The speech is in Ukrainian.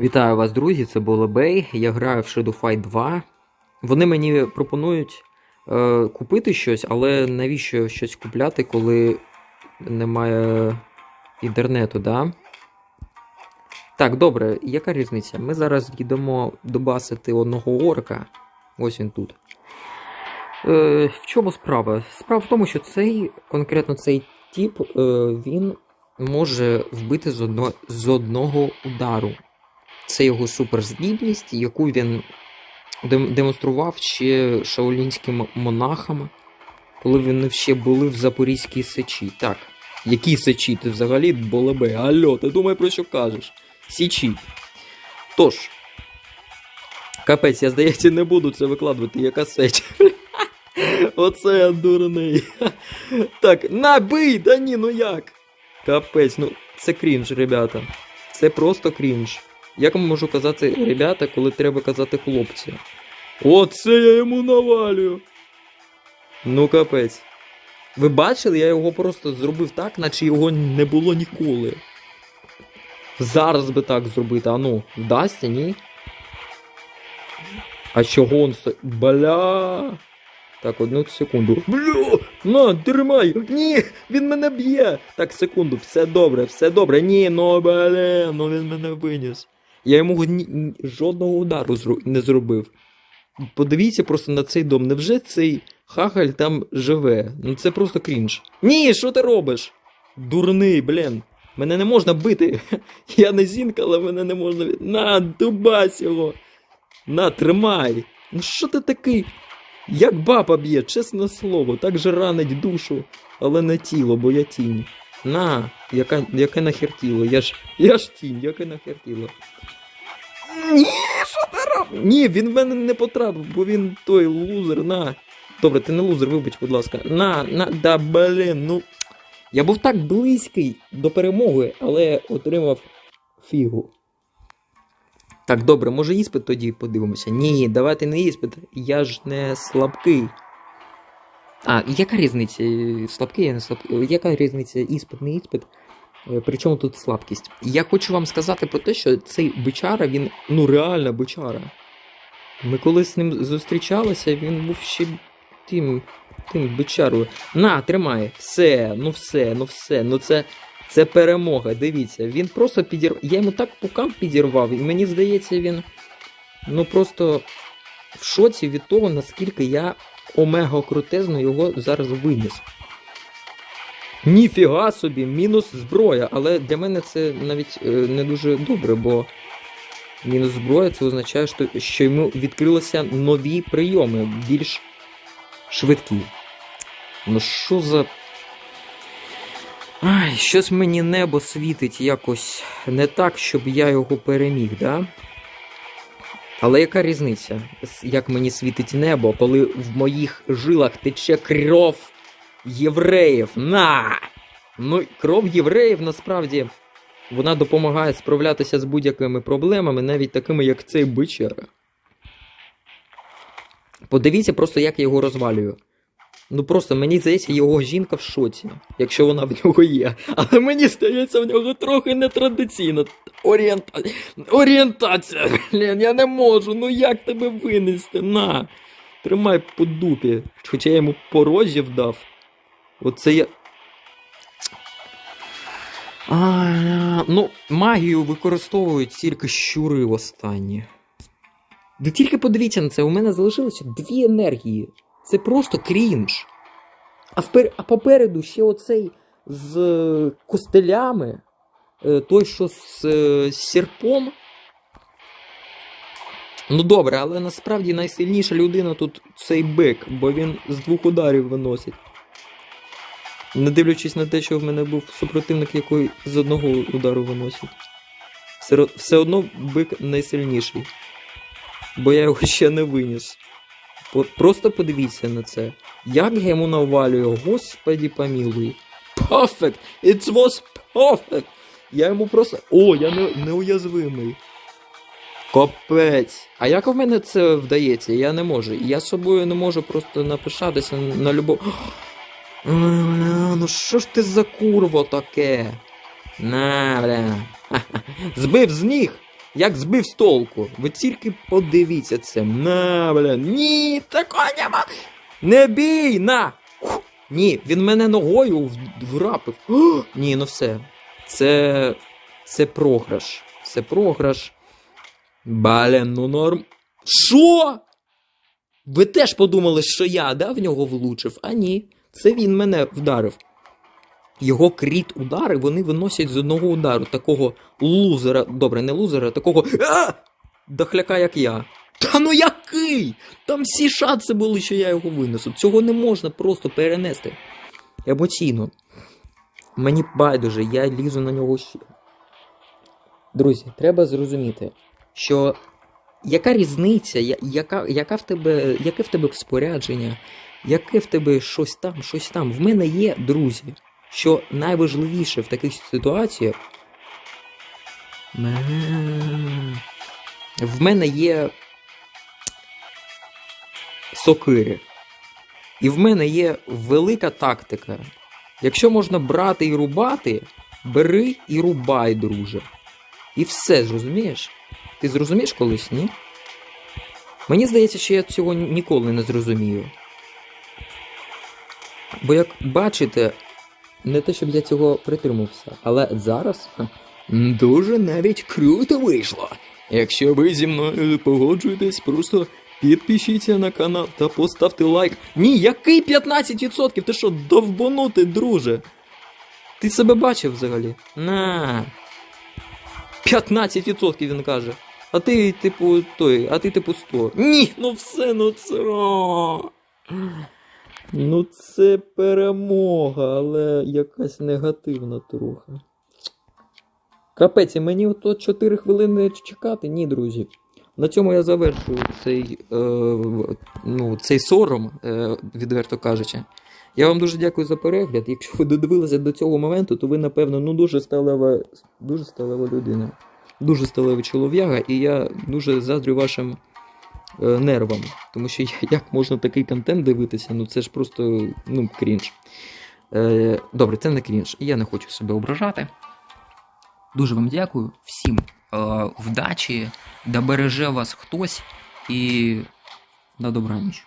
Вітаю вас, друзі! Це Болебей. Я граю в Shadow Fight 2. Вони мені пропонують е, купити щось, але навіщо щось купляти, коли немає інтернету, да? Так, добре, яка різниця? Ми зараз йдемо добасити одного орка. Ось він тут. Е, в чому справа? Справа в тому, що цей, конкретно цей тип, е, він може вбити з, одно, з одного удару. Це його суперздібність, яку він демонстрував ще шаолінським монахам, коли вони ще були в Запорізькій сечі. Так, які сечі? Ти взагалі болебе? Алло, ти думай про що кажеш? Січі. Тож, капець, я здається, не буду це викладувати, яка сеча. Оце я дурний. Так, набий, да ні, ну як? Капець, ну це крінж, ребята. Це просто крінж. Як я можу казати ребята, коли треба казати хлопці? Оце я йому навалюю. Ну, капець. Ви бачили, я його просто зробив так, наче його не було ніколи. Зараз би так зробити, а ну, вдасться, ні? А чого он сто... Бля. Так, одну секунду. Бля! На, тримай! Ні! Він мене б'є! Так, секунду, все добре, все добре. Ні, ну бле, ну він мене виніс. Я йому ні, жодного удару не зробив. Подивіться просто на цей дом. Невже цей хахаль там живе? Ну це просто крінж. Ні, що ти робиш? Дурний, блін. Мене не можна бити. Я не зінка, але мене не можна. На, дубась його. На, тримай. Ну що ти такий? Як баба б'є, чесне слово, так же ранить душу, але не тіло, бо я тінь. На, яка, яке нахер тіло? Я ж, я ж тінь, яке нахер тіло. Ні, що ти робиш? Ні, він в мене не потрапив, бо він той лузер, на. Добре, ти не лузер, вибач, будь ласка. На, на, да блін, ну. Я був так близький до перемоги, але отримав фігу. Так, добре, може іспит тоді подивимося? Ні, давайте не іспит, я ж не слабкий. А, яка різниця? Слабкий, я не слабкий. Яка різниця іспит, не іспит? Е, Причому тут слабкість? Я хочу вам сказати про те, що цей бичара, він ну реально бичара. Ми коли з ним зустрічалися, він був ще тим, тим бичарою. На, тримай, все, ну все, ну все, ну це, це перемога. Дивіться, він просто підірвав. Я йому так пукам підірвав, і мені здається, він ну просто в шоці від того, наскільки я омега крутезно його зараз виніс. Ніфіга собі, мінус зброя, але для мене це навіть е, не дуже добре, бо мінус зброя це означає, що, що йому відкрилися нові прийоми, більш швидкі. Ну що за. Ай, щось мені небо світить якось не так, щоб я його переміг, да? Але яка різниця, як мені світить небо, коли в моїх жилах тече кров євреїв? На! Ну, кров євреїв насправді вона допомагає справлятися з будь-якими проблемами, навіть такими, як цей бичер. Подивіться просто, як я його розвалюю. Ну просто мені здається, його жінка в шоці, якщо вона в нього є. Але мені здається, в нього трохи нетрадиційна орієнта... орієнтація. Блін, я не можу. Ну як тебе винести? На. Тримай по дупі. Хоча я йому порожів дав. Оце я. А, ну, магію використовують тільки щури в останні. Ви тільки подивіться на це, у мене залишилося дві енергії. Це просто крінж. А, впер... а попереду ще оцей з е, костелями, е, той, що з е, сірпом. Ну добре, але насправді найсильніша людина тут цей бик, бо він з двох ударів виносить. Не дивлячись на те, що в мене був супротивник, який з одного удару виносить. Все одно бик найсильніший. Бо я його ще не виніс. Просто подивіться на це. Як я йому навалюю, господі помілуй. Perfect! It was perfect! Я йому просто. О, я не, неуязвимий. Капець. А як в мене це вдається? Я не можу. Я з собою не можу просто напишатися на любов. Ну що ж ти за курво таке? На, бля. Збив з ніг. Як збив з толку. Ви тільки подивіться це. На, бля. Ні, такого нема. Не бій, на! Фу. Ні, він мене ногою врапив. Ні, ну все. Це. Це програш. Це програш. Блін, ну норм. Що? Ви теж подумали, що я да, в нього влучив? А ні, це він мене вдарив. Його кріт удари вони виносять з одного удару. Такого лузера, добре, не лузера, такого а! дохляка, як я. Та ну який? Там всі шанси були, що я його винесу. Цього не можна просто перенести. Емоційно. Мені байдуже, я лізу на нього ще. Друзі, треба зрозуміти, що яка різниця, яка, яка в тебе, яке в тебе спорядження, яке в тебе щось там, щось там. В мене є друзі, що найважливіше в таких ситуаціях. В мене є сокири. І в мене є велика тактика. Якщо можна брати і рубати, бери і рубай, друже. І все, зрозумієш? Ти зрозумієш колись, ні? Мені здається, що я цього ніколи не зрозумію. Бо як бачите, не те, щоб я цього притримався, але зараз дуже навіть круто вийшло. Якщо ви зі мною погоджуєтесь, просто підпишіться на канал та поставте лайк. Ні, який 15%? Ти що, довбанутий, друже? Ти себе бачив взагалі? На. 15% він каже. А ти, типу, той, а ти, типу, 100. Ні, ну все, ну це. Ну, це перемога, але якась негативна трохи. Капець, мені ото 4 хвилини чекати? Ні, друзі. На цьому я завершую цей, е, ну, цей сором, е, відверто кажучи. Я вам дуже дякую за перегляд. Якщо ви додивилися до цього моменту, то ви, напевно, ну дуже сталева, дуже сталева людина. Дуже сталевий чолов'яга, і я дуже заздрю вашим нервам. Тому що як можна такий контент дивитися, ну це ж просто ну, крінж. Е, добре, це не крінж. Я не хочу себе ображати. Дуже вам дякую всім е, вдачі, да береже вас хтось і на добраніч.